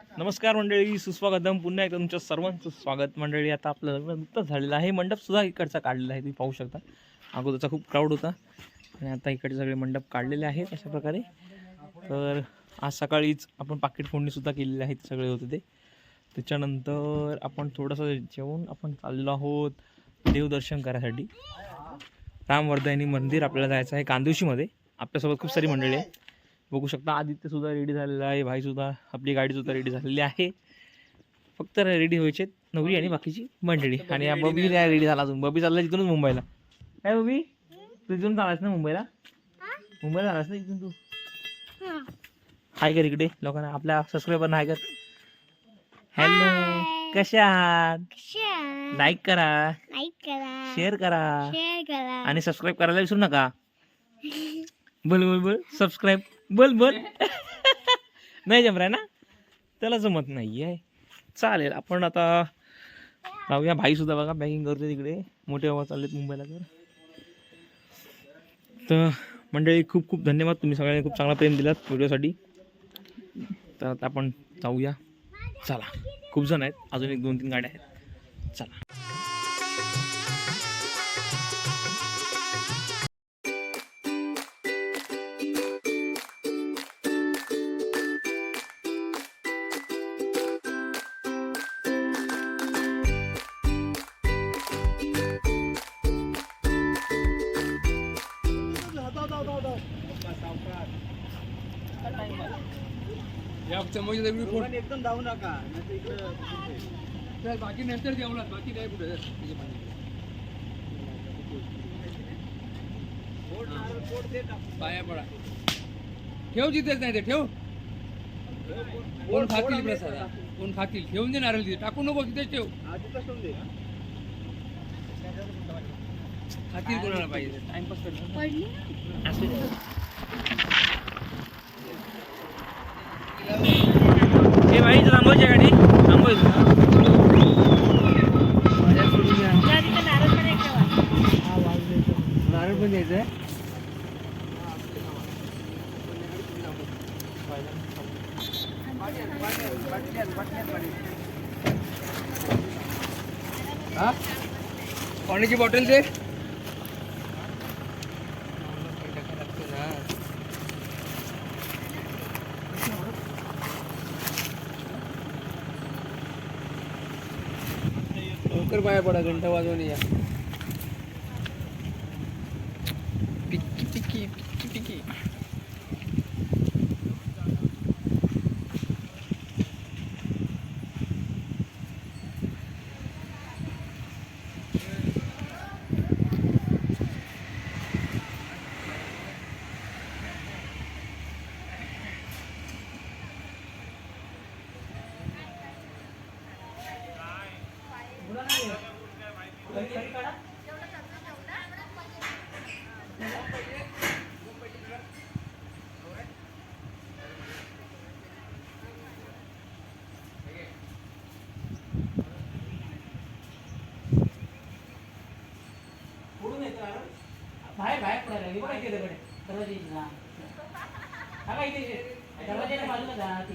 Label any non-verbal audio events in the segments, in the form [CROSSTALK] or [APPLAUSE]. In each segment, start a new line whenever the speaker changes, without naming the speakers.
नमस्कार मंडळी सुस्वागतम. पुन्हा एकदा तुमच्या सर्वांचं स्वागत. मंडळी आता आपलं लग्न नुकतंच झालेलं आहे. मंडप सुद्धा इकडचा काढलेला आहे तुम्ही पाहू शकता. अगोदरचा खूप क्राऊड होता. आणि आता इकडे सगळे मंडप काढलेले आहेत अशा प्रकारे. तर आज सकाळीच आपण पाकिट फोडणीसुद्धा केलेली आहेत सगळे होते ते. त्याच्यानंतर आपण थोडंसं जेवून आपण चाललो आहोत देवदर्शन करायसाठी. रामवर्धनी मंदिर आपल्याला जायचं आहे कांदिवशीमध्ये आपल्यासोबत खूप सारी मंडळी आहे बघू शकता आदित्य सुद्धा रेडी झालेला आहे भाई सुद्धा आपली गाडी सुद्धा रेडी झालेली आहे. फक्त रेडी व्हायचे नवरी आणि बाकीची मंडळी. आणि बबी नाही रेडी झाला. अजून. बबी चालला तिथूनच मुंबईला. काय बबी? तू तिथून चालास ना मुंबईला? मुंबईला चालास ना इथून तू? हाय कर इकडे लोकांना आपल्या सबस्क्रायबर हाय कर हॅलो कशा आहात? लाईक करा.
लाईक करा.
शेअर करा.
शेअर करा.
आणि सबस्क्राईब करायला विसरू नका. [LAUGHS] बोल बोल बोल. सबस्क्राईब बोल बोल. नाही जमराय ना? त्याला जमत नाही आहे चालेल आपण आता लावूया भाई सुद्धा बघा पॅकिंग करतो तिकडे. मोठे बाबा चाललेत मुंबईला तर. तर मंडळी खूप खूप धन्यवाद. तुम्ही सगळ्यांनी खूप चांगला प्रेम दिलात व्हिडिओसाठी. तर आता आपण जाऊया. चला. खूप जण आहेत. अजून एक दोन तीन गाड्या आहेत. चला.
एकदम जाऊ नका.
बाकी नंतर जेवणात बाकी काय कुठे. पाया पडा. ठेव जिथेच नाही ते ठेव. कोण खातील प्रसाद? कोण खातील? ठेवून दे नारळ तिथे. टाकू नको तिथेच ठेव. खातील कोणाला पाहिजे? टाइमपास करणार
हे दे. ए भाई इथं थांबवायची आहे गाडी. थांबवायची
नारळ पण द्यायचं हा? पाण्याची बॉटल ते लवकर पाया पडा घंटा वाजवून या. पिक्की पिक्की पिक्की पिक्की.
बाहेर बाहेर पडायला लागली. बघा इथे दगड आहे. दरवाजा इथे ना. बघा इथे इथे. दरवाजाच्या बाजूला जा ती.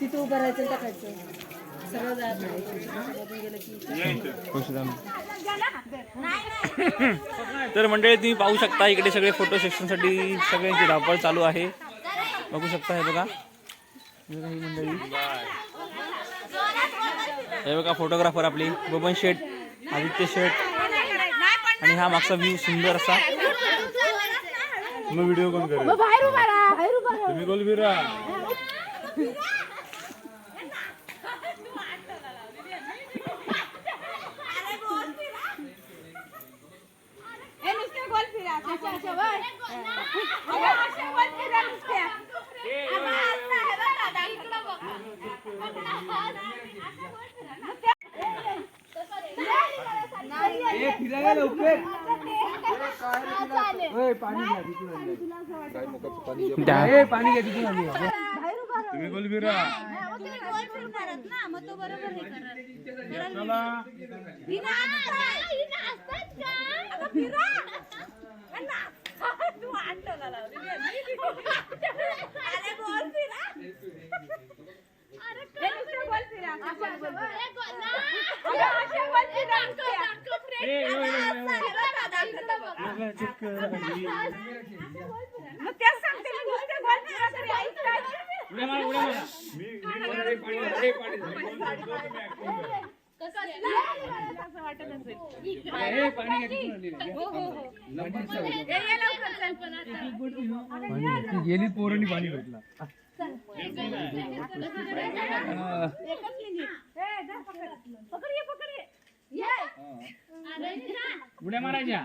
तिथं उभं राहायचं टाकायचं. गेलं की
तर मंडळी तुम्ही पाहू शकता इकडे सगळे फोटो सेक्शनसाठी सगळ्यांची धावपळ चालू आहे. बघू शकता हे बघा. हे बघा ही मंडळी. हे बघा फोटोग्राफर आपली. बबन शेठ आदित्य शेठ. आणि हा मागचा व्ह्यू सुंदर असा.
मग व्हिडिओ कोण करेल
बाहेर उभा राहा. बाहेर उभा राहा.
तुम्ही गोलबीरा
ए नुसते गोल फिरा अच्छा अच्छा वर अगं, असे गोल फिरा नुसते
ए, फिरायला लवकर. पाणी घ्या तिथून पाणी घ्या. तिथून आणलंय.
तुम्ही चला.
ए, पाणी घ्या तिथून आणलंय. ती गेली पोरांनी पाणी भेटला उड्या मारायच्या